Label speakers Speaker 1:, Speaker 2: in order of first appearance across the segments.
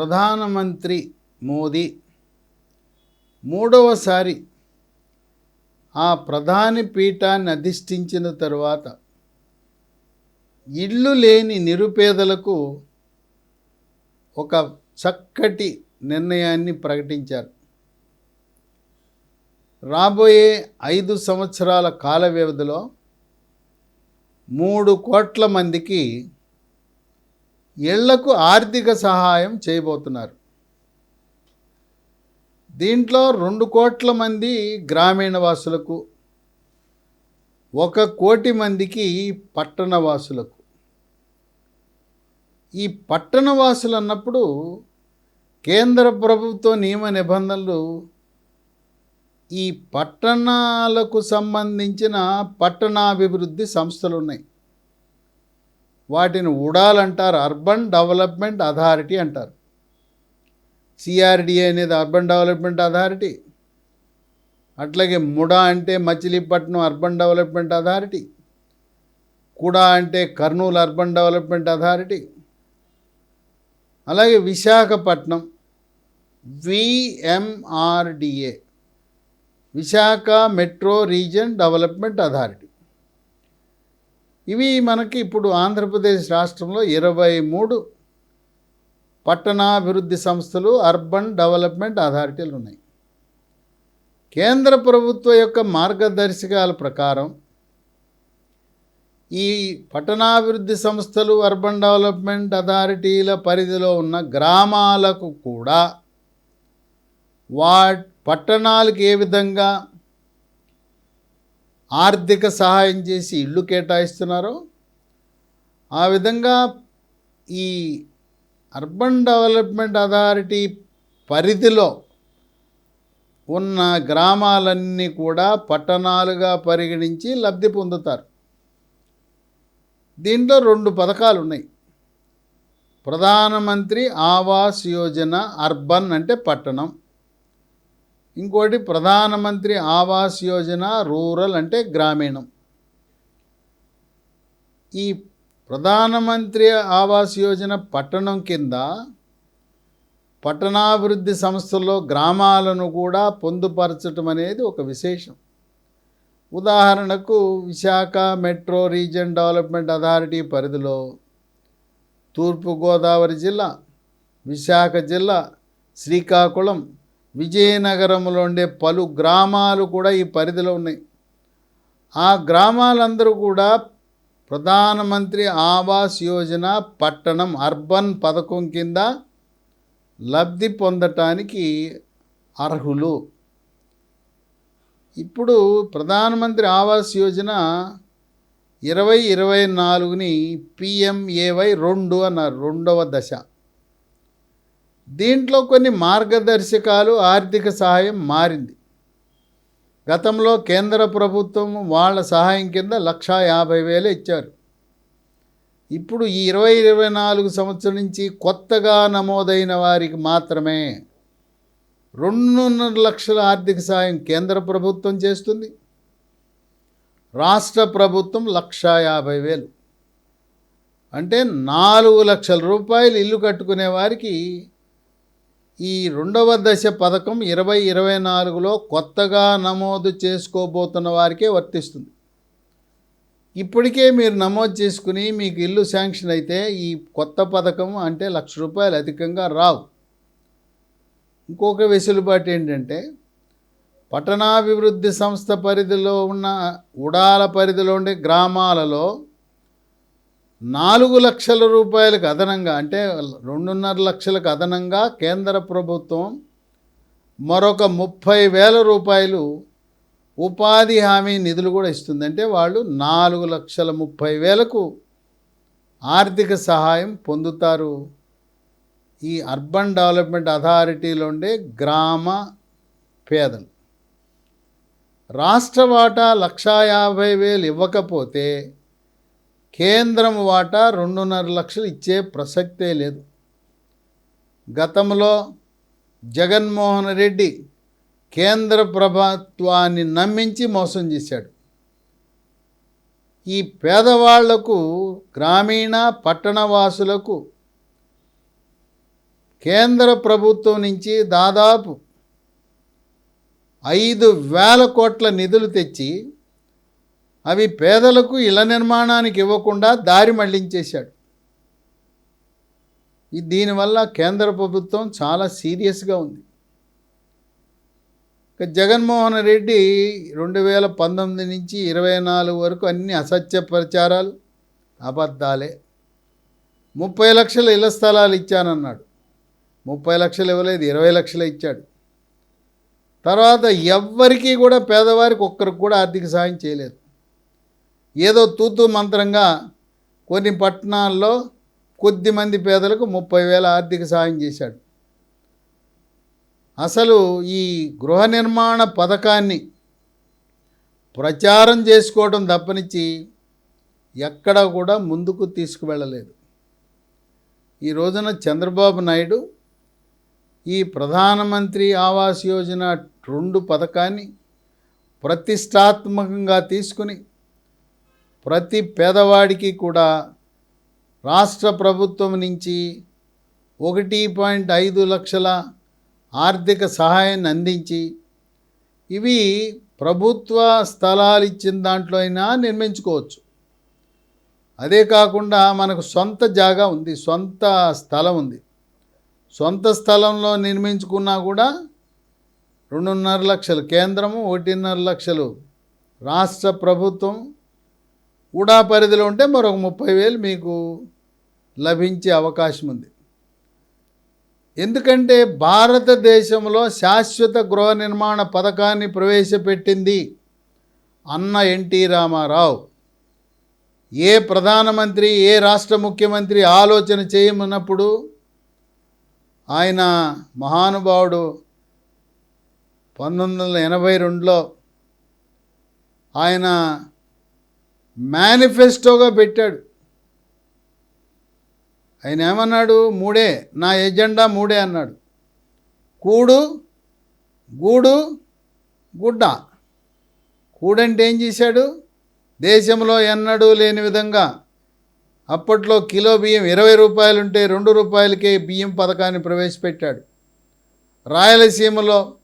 Speaker 1: ప్రధానమంత్రి మోదీ మూడవసారి ఆ ప్రధాని పీఠాన్ని అధిష్ఠించిన తరువాత ఇల్లు లేని నిరుపేదలకు ఒక చక్కటి నిర్ణయాన్ని ప్రకటించారు. రాబోయే ఐదు సంవత్సరాల కాల వ్యవధిలో మూడు కోట్ల మందికి ఇళ్ళకు ఆర్థిక సహాయం చేయబోతున్నారు. దీంట్లో రెండు కోట్ల మంది గ్రామీణ వాసులకు ఒక కోటి మందికి పట్టణ వాసులకు. ఈ పట్టణ వాసులు అన్నప్పుడు కేంద్ర ప్రభుత్వ నియమ నిబంధనలు ఈ పట్టణాలకు సంబంధించిన పట్టణాభివృద్ధి సంస్థలు ఉన్నాయి. వాటిని ఉడాలంటారు అర్బన్ డెవలప్మెంట్ అథారిటీ అంటారు. సిఆర్డిఏ అనేది అర్బన్ డెవలప్మెంట్ అథారిటీ. అట్లాగే ముడా అంటే మచిలీపట్నం అర్బన్ డెవలప్మెంట్ అథారిటీ. కుడా అంటే కర్నూలు అర్బన్ డెవలప్మెంట్ అథారిటీ. అలాగే Visakhapatnam VMRDA Visakha metro region development authority. ఇవి మనకి ఇప్పుడు ఆంధ్రప్రదేశ్ రాష్ట్రంలో ఇరవై మూడు పట్టణాభివృద్ధి సంస్థలు అర్బన్ డెవలప్మెంట్ అథారిటీలు ఉన్నాయి. కేంద్ర ప్రభుత్వ యొక్క మార్గదర్శకాల ప్రకారం ఈ పట్టణాభివృద్ధి సంస్థలు అర్బన్ డెవలప్మెంట్ అథారిటీల పరిధిలో ఉన్న గ్రామాలకు కూడా వా పట్టణాలకు ఏ విధంగా ఆర్థిక సహాయం చేసి ఇల్లు కేటాయిస్తున్నారో. ఆ విధంగా ఈ అర్బన్ డెవలప్మెంట్ అథారిటీ పరిధిలో ఉన్న గ్రామాలన్నీ కూడా పట్టణాలుగా పరిగణించి లబ్ధి పొందుతారు. దీంట్లో రెండు పథకాలు ఉన్నాయి ప్రధానమంత్రి ఆవాస్ యోజన అర్బన్ అంటే పట్టణం. ఇంకోటి ప్రధానమంత్రి ఆవాస్ యోజన రూరల్ అంటే గ్రామీణం. ఈ ప్రధానమంత్రి ఆవాస్ యోజన పట్టణం కింద పట్టణాభివృద్ధి సంస్థల్లో గ్రామాలను కూడా పొందుపరచటం అనేది ఒక విశేషం. ఉదాహరణకు Visakha metro region development authority పరిధిలో తూర్పుగోదావరి జిల్లా విశాఖ జిల్లా శ్రీకాకుళం విజయనగరంలో ఉండే పలు గ్రామాలు కూడా ఈ పరిధిలో ఉన్నాయి. ఆ గ్రామాలందరూ కూడా ప్రధానమంత్రి ఆవాస్ యోజన పట్టణం అర్బన్ పథకం కింద లబ్ధి పొందటానికి అర్హులు. ఇప్పుడు ప్రధానమంత్రి ఆవాస్ యోజన ఇరవై ఇరవై నాలుగుని పిఎంఏవై రెండు అన్నారు రెండవ దశ. దీంట్లో కొన్ని మార్గదర్శకాలు ఆర్థిక సహాయం మారింది. గతంలో కేంద్ర ప్రభుత్వం వాళ్ళ సహాయం కింద లక్షా యాభై వేలు ఇచ్చారు. ఇప్పుడు ఈ ఇరవై ఇరవై నాలుగు సంవత్సరం నుంచి కొత్తగా నమోదైన వారికి మాత్రమే రెండున్నర లక్షల ఆర్థిక సాయం కేంద్ర ప్రభుత్వం చేస్తుంది. రాష్ట్ర ప్రభుత్వం లక్షా యాభై వేలు. అంటే నాలుగు లక్షల రూపాయలు ఇల్లు కట్టుకునే వారికి ఈ రెండవ దశ పథకం ఇరవై ఇరవై నాలుగులో కొత్తగా నమోదు చేసుకోబోతున్న వారికే వర్తిస్తుంది. ఇప్పటికే మీరు నమోదు చేసుకుని మీకు ఇల్లు శాంక్షన్ అయితే ఈ కొత్త పథకం అంటే లక్ష రూపాయలు అధికంగా రావు. ఇంకొక వెసులుబాటు ఏంటంటే పట్టణాభివృద్ధి సంస్థ పరిధిలో ఉన్న ఉడాల పరిధిలో ఉండే గ్రామాలలో నాలుగు లక్షల రూపాయలకు అదనంగా అంటే రెండున్నర లక్షలకు అదనంగా కేంద్ర ప్రభుత్వం మరొక ముప్పై వేల రూపాయలు ఉపాధి హామీ నిధులు కూడా ఇస్తుంది. అంటే వాళ్ళు నాలుగు లక్షల ముప్పై వేలకు ఆర్థిక సహాయం పొందుతారు. ఈ అర్బన్ డెవలప్మెంట్ అథారిటీలో ఉండే గ్రామ పేదలు. రాష్ట్ర వాటా లక్షా యాభై వేలు ఇవ్వకపోతే కేంద్రం వాటా రెండున్నర లక్షలు ఇచ్చే ప్రసక్తే లేదు. గతంలో జగన్మోహన్ రెడ్డి కేంద్ర ప్రభుత్వాన్ని నమ్మించి మోసం చేశాడు. ఈ పేదవాళ్ళకు గ్రామీణ పట్టణ వాసులకు కేంద్ర ప్రభుత్వం నుంచి దాదాపు ఐదు వేల కోట్ల నిధులు తెచ్చి అవి పేదలకు ఇళ్ళ నిర్మాణానికి ఇవ్వకుండా దారి మళ్ళించేశాడు. దీనివల్ల కేంద్ర ప్రభుత్వం చాలా సీరియస్గా ఉంది. ఇక జగన్మోహన్ రెడ్డి రెండు వేల పంతొమ్మిది నుంచి ఇరవై నాలుగు వరకు అన్ని అసత్య ప్రచారాలు అబద్ధాలే. ముప్పై లక్షల ఇళ్ళ స్థలాలు ఇచ్చానన్నాడు. ముప్పై లక్షలు ఇవ్వలేదు ఇరవై లక్షలు ఇచ్చాడు. తర్వాత ఎవ్వరికీ కూడా పేదవారికి ఒక్కరికి కూడా ఆర్థిక సహాయం చేయలేదు. ఏదో తూతూ మంత్రంగా కొన్ని పట్టణాల్లో కొద్ది మంది పేదలకు ముప్పై వేల ఆర్థిక సాయం చేశాడు. అసలు ఈ గృహ నిర్మాణ పథకాన్ని ప్రచారం చేసుకోవడం తప్పనిచ్చి ఎక్కడా కూడా ముందుకు తీసుకువెళ్ళలేదు. ఈ రోజున చంద్రబాబు నాయుడు ఈ ప్రధానమంత్రి ఆవాస్ యోజన రెండు పథకాన్ని ప్రతిష్టాత్మకంగా తీసుకుని ప్రతి పేదవాడికి కూడా రాష్ట్ర ప్రభుత్వం నుంచి ఒకటి పాయింట్ ఐదు లక్షల ఆర్థిక సహాయాన్ని అందించి ఇవి ప్రభుత్వ స్థలాలు ఇచ్చిన దాంట్లో అయినా నిర్మించుకోవచ్చు. అదే కాకుండా మనకు సొంత జాగా ఉంది సొంత స్థలం ఉంది. సొంత స్థలంలో నిర్మించుకున్నా కూడా రెండున్నర లక్షలు కేంద్రము ఒకటిన్నర లక్షలు రాష్ట్ర ప్రభుత్వం ఉడా పరిధిలో ఉంటే మరొక ముప్పై వేలు మీకు లభించే అవకాశం ఉంది. ఎందుకంటే భారతదేశంలో శాశ్వత గృహ నిర్మాణ పథకాన్ని ప్రవేశపెట్టింది అన్న ఎన్టీ రామారావు. ఏ ప్రధానమంత్రి ఏ రాష్ట్ర ముఖ్యమంత్రి ఆలోచన చేయమన్నప్పుడు ఆయన మహానుభావుడు పంతొమ్మిది వందల ఎనభై రెండులో ఆయన మేనిఫెస్టోగా పెట్టాడు. ఆయన ఏమన్నాడు? మూడే. నా ఎజెండా మూడే అన్నాడు. కూడు గూడు గుడ్డ. కూడంటే ఏం చేశాడు? దేశంలో ఎన్నడూ లేని విధంగా అప్పట్లో కిలో బియ్యం ఇరవై రూపాయలుంటే రెండు రూపాయలకే బియ్యం పథకాన్ని ప్రవేశపెట్టాడు. రాయలసీమలో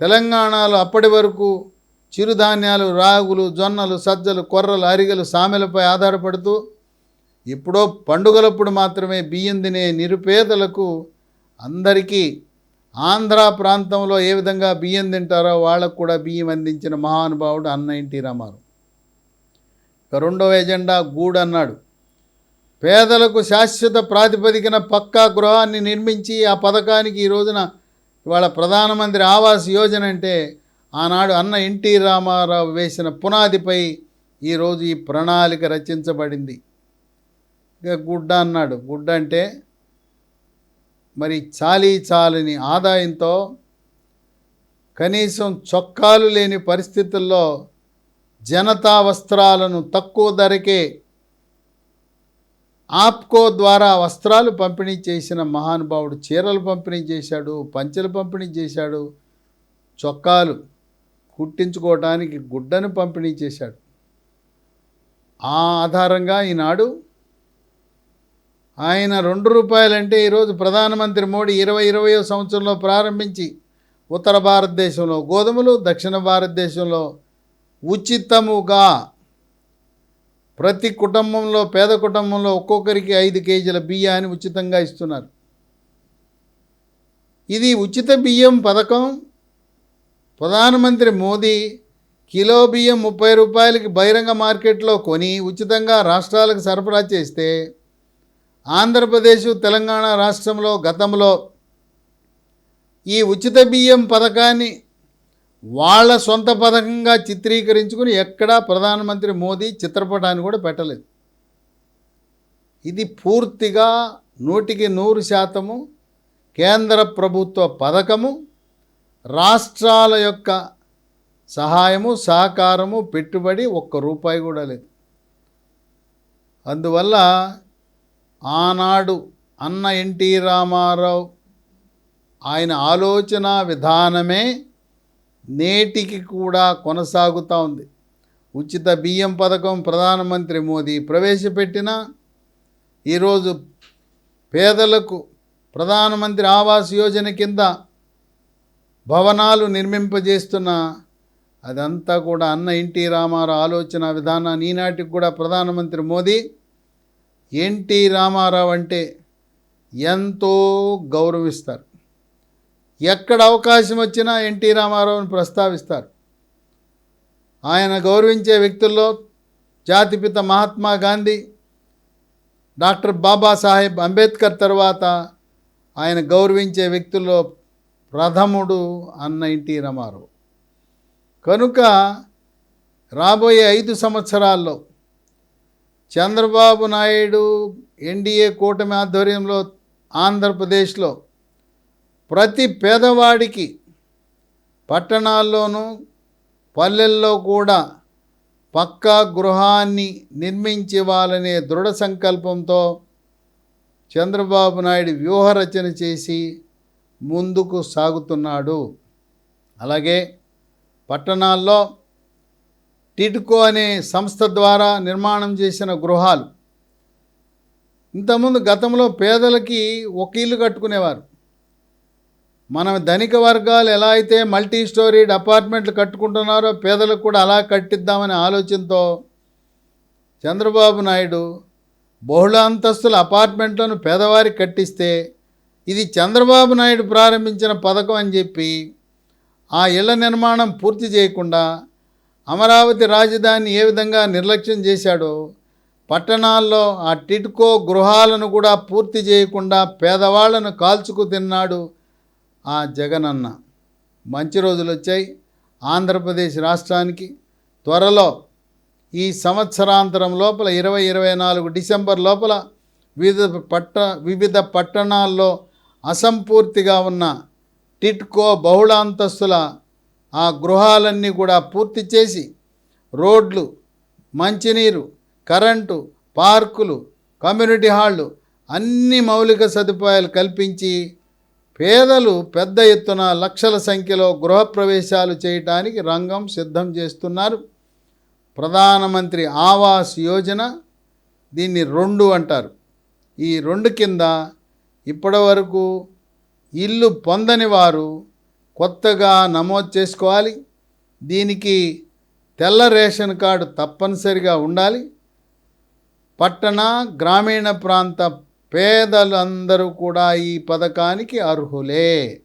Speaker 1: తెలంగాణలో అప్పటి వరకు చిరుధాన్యాలు రాగులు జొన్నలు సజ్జలు కొర్రలు అరిగలు సామెలపై ఆధారపడుతూ ఎప్పుడో పండుగలప్పుడు మాత్రమే బియ్యం తినే నిరుపేదలకు అందరికీ ఆంధ్ర ప్రాంతంలో ఏ విధంగా బియ్యం తింటారో వాళ్ళకు కూడా బియ్యం అందించిన మహానుభావుడు అన్న ఎన్టీ రామారావు. ఇక రెండవ ఎజెండా గూడు అన్నాడు. పేదలకు శాశ్వత ప్రాతిపదికన పక్కా గృహాన్ని నిర్మించి ఆ పథకానికి ఈ రోజున ఇవాళ ప్రధానమంత్రి ఆవాస్ యోజన అంటే ఆనాడు అన్న ఎన్టీ రామారావు వేసిన పునాదిపై ఈరోజు ఈ ప్రణాళిక రచించబడింది. ఇక గుడ్డ అన్నాడు. గుడ్డ అంటే మరి చాలీ చాలని ఆదాయంతో కనీసం చొక్కాలు లేని పరిస్థితుల్లో జనతా వస్త్రాలను తక్కువ ధరకే ఆప్కో ద్వారా వస్త్రాలు పంపిణీ చేసిన మహానుభావుడు చీరలు పంపిణీ చేశాడు పంచెలు పంపిణీ చేశాడు చొక్కాలు కుట్టించుకోవటానికి గుడ్డను పంపిణీ చేశాడు. ఆ ఆధారంగా ఈనాడు ఆయన రెండు రూపాయలంటే ఈరోజు ప్రధానమంత్రి మోడీ ఇరవై ఇరవయో సంవత్సరంలో ప్రారంభించి ఉత్తర భారతదేశంలో గోధుమలు దక్షిణ భారతదేశంలో ఉచితముగా ప్రతి కుటుంబంలో పేద కుటుంబంలో ఒక్కొక్కరికి ఐదు కేజీల బియ్యాన్ని ఉచితంగా ఇస్తున్నారు. ఇది ఉచిత బియ్యం పథకం ప్రధానమంత్రి మోదీ కిలో బియ్యం ముప్పై రూపాయలకి బహిరంగ మార్కెట్లో కొని ఉచితంగా రాష్ట్రాలకు సరఫరా చేస్తే ఆంధ్రప్రదేశ్ తెలంగాణ రాష్ట్రంలో గతంలో ఈ ఉచిత బియ్యం పథకాన్ని వాళ్ళ సొంత పథకంగా చిత్రీకరించుకుని ఎక్కడా ప్రధానమంత్రి మోదీ చిత్రపటాన్ని కూడా పెట్టలేదు. ఇది పూర్తిగా నూటికి నూరు శాతము కేంద్ర ప్రభుత్వ పథకము. రాష్ట్రాల యొక్క సహాయము సహకారము పెట్టుబడి ఒక్క రూపాయి కూడా లేదు. అందువల్ల ఆనాడు అన్న ఎన్టీ రామారావు ఆయన ఆలోచన విధానమే నేటికి కూడా కొనసాగుతూ ఉంది. ఉచిత బియ్యం పథకం ప్రధానమంత్రి మోదీ ప్రవేశపెట్టిన ఈరోజు పేదలకు ప్రధానమంత్రి ఆవాస్ యోజన కింద భవనాలు నిర్మింపజేస్తున్న అదంతా కూడా అన్న ఎన్టీ రామారావు ఆలోచన విధానాన్ని ఈనాటికి కూడా ప్రధానమంత్రి మోదీ ఎన్టీ రామారావు అంటే ఎంతో గౌరవిస్తారు. ఎక్కడ అవకాశం వచ్చినా ఎన్టీ రామారావుని ప్రస్తావిస్తారు. ఆయన గౌరవించే వ్యక్తుల్లో జాతిపిత మహాత్మా గాంధీ డాక్టర్ బాబాసాహెబ్ అంబేద్కర్ తర్వాత ఆయన గౌరవించే వ్యక్తుల్లో ప్రథముడు అన్న ఎన్టీ రామారావు కనుక రాబోయే ఐదు సంవత్సరాల్లో చంద్రబాబు నాయుడు ఎన్డీఏ కూటమి ఆధ్వర్యంలో ఆంధ్రప్రదేశ్లో ప్రతి పేదవాడికి పట్టణాల్లోనూ పల్లెల్లో కూడా పక్కా గృహాన్ని నిర్మించివ్వాలనే దృఢ సంకల్పంతో చంద్రబాబు నాయుడు వ్యూహరచన చేసి ముందుకు సాగుతున్నాడు. అలాగే పట్టణాల్లో టిట్కో అనే సంస్థ ద్వారా నిర్మాణం చేసిన గృహాలు. ఇంతకుముందు గతంలో పేదలకి ఒక ఇల్లు కట్టుకునేవారు. మన ధనిక వర్గాలు ఎలా అయితే మల్టీ స్టోరీడ్ అపార్ట్మెంట్లు కట్టుకుంటున్నారో పేదలకు కూడా అలా కట్టిద్దామనే ఆలోచనతో చంద్రబాబు నాయుడు బహుళ అంతస్తుల అపార్ట్మెంట్లను పేదవారికి కట్టిస్తే ఇది చంద్రబాబు నాయుడు ప్రారంభించిన పథకం అని చెప్పి ఆ ఇళ్ళ నిర్మాణం పూర్తి చేయకుండా అమరావతి రాజధాని ఏ విధంగా నిర్లక్ష్యం చేశాడో పట్టణాల్లో ఆ టిట్కో గృహాలను కూడా పూర్తి చేయకుండా పేదవాళ్ళను కాల్చుకు తిన్నాడు ఆ జగనన్న. మంచి రోజులు వచ్చాయి. ఆంధ్రప్రదేశ్ రాష్ట్రానికి త్వరలో ఈ సంవత్సరాంతరం లోపల ఇరవై ఇరవై నాలుగు డిసెంబర్ లోపల వివిధ పట్ట వివిధ పట్టణాల్లో అసంపూర్తిగా ఉన్న టిట్కో బహుళ అంతస్తుల ఆ గృహాలన్నీ కూడా పూర్తి చేసి రోడ్లు మంచినీరు కరెంటు పార్కులు కమ్యూనిటీ హాళ్ళు అన్ని మౌలిక సదుపాయాలు కల్పించి పేదలు పెద్ద ఎత్తున లక్షల సంఖ్యలో గృహప్రవేశాలు చేయటానికి రంగం సిద్ధం చేస్తున్నారు. ప్రధానమంత్రి ఆవాస్ యోజన దీన్ని రెండు అంటారు. ఈ రెండు కింద ఇప్పటివరకు ఇల్లు పొందని వారు కొత్తగా నమోదు చేసుకోవాలి. దీనికి తెల్ల రేషన్ కార్డు తప్పనిసరిగా ఉండాలి. పట్టణ గ్రామీణ ప్రాంత పేదలందరూ కూడా ఈ పథకానికి అర్హులే.